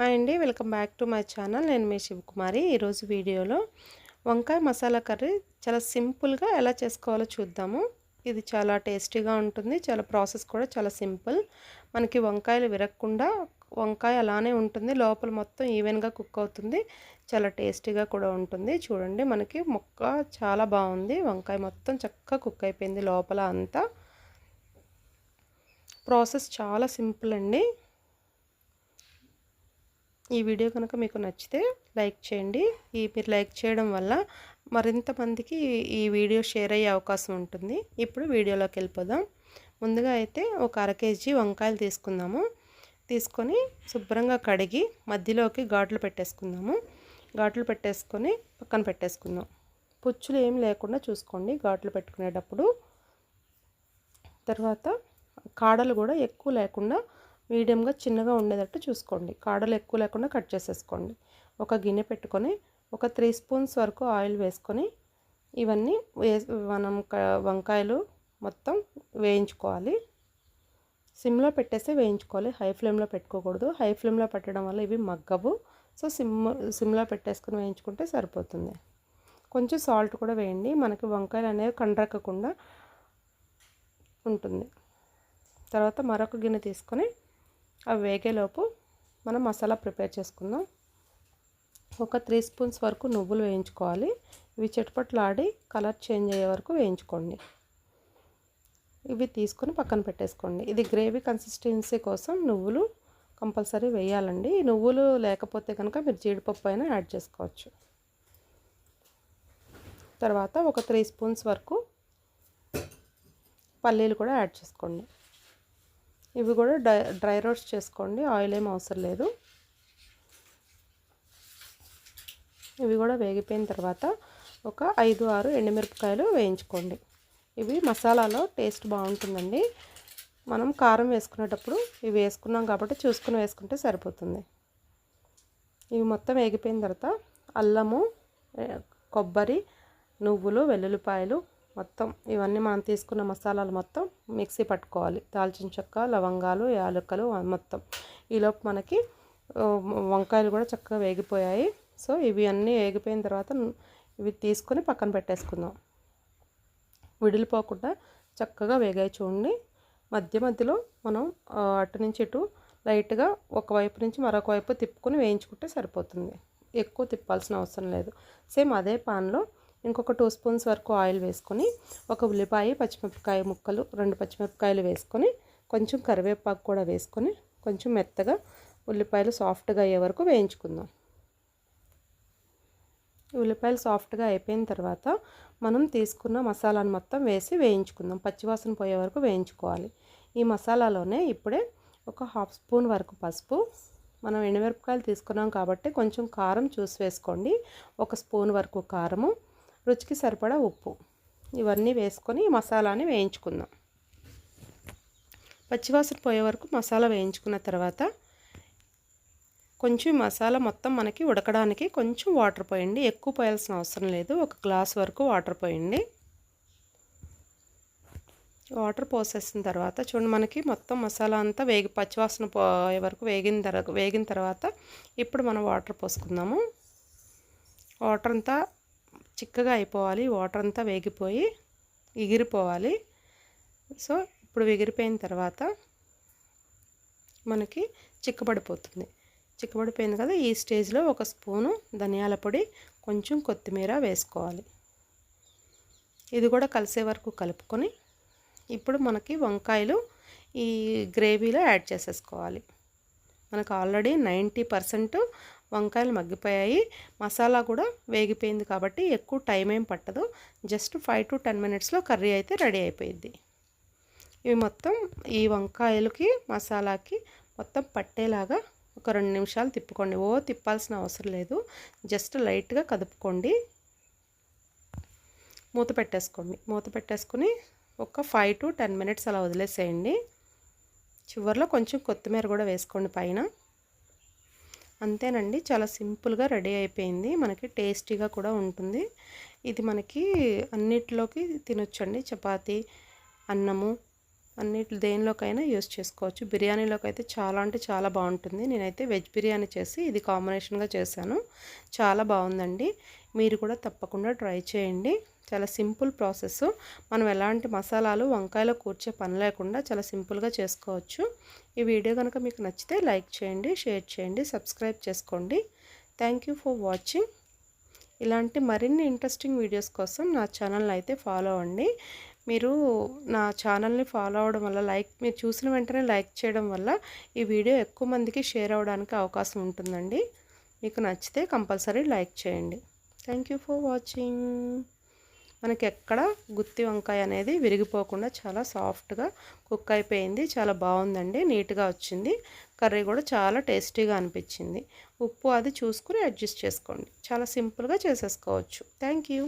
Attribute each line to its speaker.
Speaker 1: Hi అండి welcome back to my channel. నేను మీ శివకుమారి. ఈరోజు వీడియోలో వంకాయ మసాలా కర్రీ చాలా సింపుల్గా ఎలా చేసుకోవాలో చూద్దాము. ఇది చాలా టేస్టీగా ఉంటుంది చాలా ప్రాసెస్ కూడా చాలా సింపుల్. మనకి వంకాయలు విరగకుండా వంకాయ అలానే ఉంటుంది లోపల మొత్తం ఈవెన్గా కుక్ అవుతుంది చాలా టేస్టీగా కూడా ఉంటుంది. చూడండి మనకి మొక్క చాలా బాగుంది వంకాయ మొత్తం చక్కగా కుక్ అయిపోయింది లోపల అంతా. ప్రాసెస్ చాలా సింపుల్ అండి. ఈ వీడియో కనుక మీకు నచ్చితే లైక్ చేయండి. ఈ మీరు లైక్ చేయడం వల్ల మరింత మందికి ఈ వీడియో షేర్ అయ్యే అవకాశం ఉంటుంది. ఇప్పుడు వీడియోలోకి వెళ్ళిపోదాం. ముందుగా అయితే ఒక అర కేజీ వంకాయలు తీసుకుందాము. తీసుకొని శుభ్రంగా కడిగి మధ్యలోకి ఘాట్లు పెట్టేసుకుందాము. ఘాట్లు పెట్టేసుకొని పక్కన పెట్టేసుకుందాం. పుచ్చులు ఏం లేకుండా చూసుకోండి ఘాట్లు పెట్టుకునేటప్పుడు. తర్వాత కాడలు కూడా ఎక్కువ లేకుండా మీడియంగా చిన్నగా ఉండేటట్టు చూసుకోండి. కాడలు ఎక్కువ లేకుండా కట్ చేసేసుకోండి. ఒక గిన్నె పెట్టుకొని ఒక త్రీ స్పూన్స్ వరకు ఆయిల్ వేసుకొని ఇవన్నీ వే మనం వంకాయలు మొత్తం వేయించుకోవాలి. సిమ్లో పెట్టేసి వేయించుకోవాలి. హై ఫ్లేమ్లో పెట్టుకోకూడదు. హై ఫ్లేమ్లో పెట్టడం వల్ల ఇవి మగ్గవు. సో సిమ్ సిమ్లో పెట్టేసుకొని వేయించుకుంటే సరిపోతుంది. కొంచెం సాల్ట్ కూడా వేయండి. మనకి వంకాయలు అనేవి కండ్రక్కకుండా ఉంటుంది. తర్వాత మరొక గిన్నె తీసుకొని అవి వేగేలోపు మనం మసాలా ప్రిపేర్ చేసుకుందాం. ఒక త్రీ స్పూన్స్ వరకు నువ్వులు వేయించుకోవాలి. ఇవి చెట్పట్లాడి కలర్ చేంజ్ అయ్యే వరకు వేయించుకోండి. ఇవి తీసుకొని పక్కన పెట్టేసుకోండి. ఇది గ్రేవీ కన్సిస్టెన్సీ కోసం నువ్వులు కంపల్సరీ వేయాలండి. నువ్వులు లేకపోతే కనుక మీరు జీడిపప్పు అయినా యాడ్ చేసుకోవచ్చు. తర్వాత ఒక త్రీ స్పూన్స్ వరకు పల్లీలు కూడా యాడ్ చేసుకోండి. ఇవి కూడా డ్రై డ్రై రోస్ట్ చేసుకోండి. ఆయిల్ ఏం అవసరం లేదు. ఇవి కూడా వేగిపోయిన తర్వాత ఒక ఐదు ఆరు ఎండుమిరపకాయలు వేయించుకోండి. ఇవి మసాలాలో టేస్ట్ బాగుంటుందండి. మనం కారం వేసుకునేటప్పుడు ఇవి వేసుకున్నాం కాబట్టి చూసుకుని వేసుకుంటే సరిపోతుంది. ఇవి మొత్తం వేగిపోయిన తర్వాత అల్లము కొబ్బరి నువ్వులు వెల్లుల్లిపాయలు మొత్తం ఇవన్నీ మనం తీసుకున్న మసాలాలు మొత్తం మిక్సీ పట్టుకోవాలి. దాల్చిన చెక్క లవంగాలు యాలకులు మొత్తం. ఈలోపు మనకి వంకాయలు కూడా చక్కగా వేగిపోయాయి. సో ఇవి అన్నీ వేగిపోయిన తర్వాత ఇవి తీసుకొని పక్కన పెట్టేసుకుందాం. విడిలిపోకుండా చక్కగా వేగాయి చూడండి. మధ్య మధ్యలో మనం అటు నుంచి ఇటు లైట్గా ఒకవైపు నుంచి మరొక వైపు తిప్పుకొని వేయించుకుంటే సరిపోతుంది. ఎక్కువ తిప్పాల్సిన అవసరం లేదు. సేమ్ అదే పాన్లో ఇంకొక టూ స్పూన్స్ వరకు ఆయిల్ వేసుకొని ఒక ఉల్లిపాయ పచ్చిమిరపకాయ ముక్కలు రెండు పచ్చిమిరపకాయలు వేసుకొని కొంచెం కరివేపాకు కూడా వేసుకొని కొంచెం మెత్తగా ఉల్లిపాయలు సాఫ్ట్గా అయ్యే వరకు వేయించుకుందాం. ఉల్లిపాయలు సాఫ్ట్గా అయిపోయిన తర్వాత మనం తీసుకున్న మసాలాను మొత్తం వేసి వేయించుకుందాం. పచ్చివాసన పోయే వరకు వేయించుకోవాలి. ఈ మసాలాలోనే ఇప్పుడే ఒక హాఫ్ స్పూన్ వరకు పసుపు మనం ఎండుమిరపకాయలు తీసుకున్నాం కాబట్టి కొంచెం కారం చూసి వేసుకోండి. ఒక స్పూన్ వరకు కారము రుచికి సరిపడా ఉప్పు. ఇవన్నీ వేసుకొని మసాలాని వేయించుకుందాం. పచ్చివాసన పోయే వరకు మసాలా వేయించుకున్న తర్వాత కొంచెం మసాలా మొత్తం మనకి ఉడకడానికి కొంచెం వాటర్ పోయండి. ఎక్కువ పోయాల్సిన అవసరం లేదు. ఒక గ్లాస్ వరకు వాటర్ పోయండి. వాటర్ పోసేసిన తర్వాత చూడండి మనకి మొత్తం మసాలా అంతా వేగి పచ్చివాసన పోయే వరకు వేగిన తర్వాత వేగిన తర్వాత ఇప్పుడు మనం వాటర్ పోసుకుందాము. వాటర్ అంతా చిక్కగా అయిపోవాలి వాటర్ అంతా వేగిపోయి ఎగిరిపోవాలి. సో ఇప్పుడు ఎగిరిపోయిన తర్వాత మనకి చిక్కబడిపోతుంది. చిక్కబడిపోయింది కదా ఈ స్టేజ్లో ఒక స్పూను ధనియాల పొడి కొంచెం కొత్తిమీర వేసుకోవాలి. ఇది కూడా కలిసే వరకు కలుపుకొని ఇప్పుడు మనకి వంకాయలు ఈ గ్రేవీలో యాడ్ చేసేసుకోవాలి. మనకు ఆల్రెడీ నైంటీ పర్సెంట్ వంకాయలు మగ్గిపోయాయి. మసాలా కూడా వేగిపోయింది కాబట్టి ఎక్కువ టైం ఏం పట్టదు. జస్ట్ ఫైవ్ టు టెన్ మినిట్స్లో కర్రీ అయితే రెడీ అయిపోయింది. ఇవి మొత్తం ఈ వంకాయలకి మసాలాకి మొత్తం పట్టేలాగా ఒక రెండు నిమిషాలు తిప్పుకోండి. ఓ తిప్పాల్సిన అవసరం లేదు. జస్ట్ లైట్గా కదుపుకోండి. మూత పెట్టేసుకోండి. మూత పెట్టేసుకుని ఒక ఫైవ్ టు టెన్ మినిట్స్ అలా వదిలేసేయండి. చివరిలో కొంచెం కొత్తిమీర కూడా వేసుకోండి పైన. అంతేనండి. చాలా సింపుల్గా రెడీ అయిపోయింది. మనకి టేస్టీగా కూడా ఉంటుంది. ఇది మనకి అన్నిటిలోకి తినొచ్చండి. చపాతి అన్నము అన్నిటి దేనిలోకైనా యూస్ చేసుకోవచ్చు. బిర్యానీలోకి అయితే చాలా అంటే చాలా బాగుంటుంది. నేనైతే వెజ్ బిర్యానీ చేసి ఇది కాంబినేషన్గా చేశాను. చాలా బాగుందండి. మీరు కూడా తప్పకుండా ట్రై చేయండి. చాలా సింపుల్ ప్రాసెస్. మనం ఎలాంటి మసాలాలు వంకాయలో కూర్చే పని లేకుండా చాలా సింపుల్గా చేసుకోవచ్చు. ఈ వీడియో కనుక మీకు నచ్చితే లైక్ చేయండి షేర్ చేయండి సబ్స్క్రైబ్ చేసుకోండి. Thank you for watching. ఇలాంటి మరిన్ని ఇంట్రెస్టింగ్ వీడియోస్ కోసం నా ఛానల్ని అయితే ఫాలో అవ్వండి. మీరు నా ఛానల్ని ఫాలో అవ్వడం వల్ల లైక్ మీరు చూసిన వెంటనే లైక్ చేయడం వల్ల ఈ వీడియో ఎక్కువ మందికి షేర్ అవ్వడానికి అవకాశం ఉంటుందండి. మీకు నచ్చితే కంపల్సరీ లైక్ చేయండి. Thank you for watching. మనకి ఎక్కడ గుత్తి వంకాయ అనేది విరిగిపోకుండా చాలా సాఫ్ట్గా కుక్ అయిపోయింది. చాలా బాగుందండి. నీట్గా వచ్చింది. కర్రీ కూడా చాలా టేస్టీగా అనిపించింది. ఉప్పు అది చూసుకుని అడ్జస్ట్ చేసుకోండి. చాలా సింపుల్గా చేసేసుకోవచ్చు. Thank you